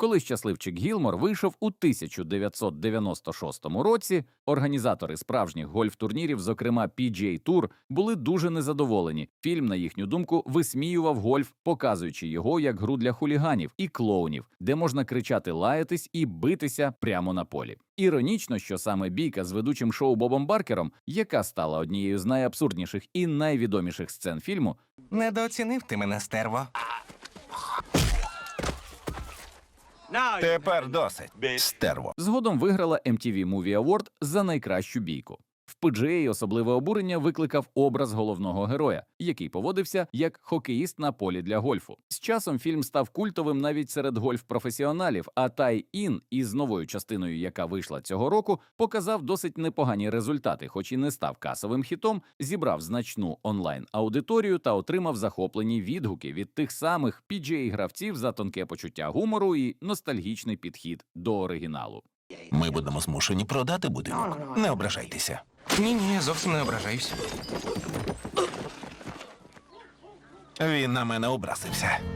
Коли щасливчик Гілмор вийшов у 1996 році, організатори справжніх гольф-турнірів, зокрема PGA Tour, були дуже незадоволені. Фільм, на їхню думку, висміював гольф, показуючи його як гру для хуліганів і клоунів, де можна кричати, лаятись і битися прямо на полі. Іронічно, що саме бійка з ведучим шоу Бобом Баркером, яка стала однією з найабсурдніших і найвідоміших сцен фільму, Недооцінив ти мене, стерво. Тепер досить. Стерво. згодом виграла MTV Movie Award за найкращу бійку. В PGA особливе обурення викликав образ головного героя, який поводився як хокеїст на полі для гольфу. З часом фільм став культовим навіть серед гольф-професіоналів, а Тай Ін із новою частиною, яка вийшла цього року, показав досить непогані результати, хоч і не став касовим хітом, зібрав значну онлайн аудиторію та отримав захоплені відгуки від тих самих PGA гравців за тонке почуття гумору і ностальгічний підхід до оригіналу. Ми будемо змушені продати будинок. Не ображайтеся. Ні, ні, зовсім не ображаюсь. Він на мене образився.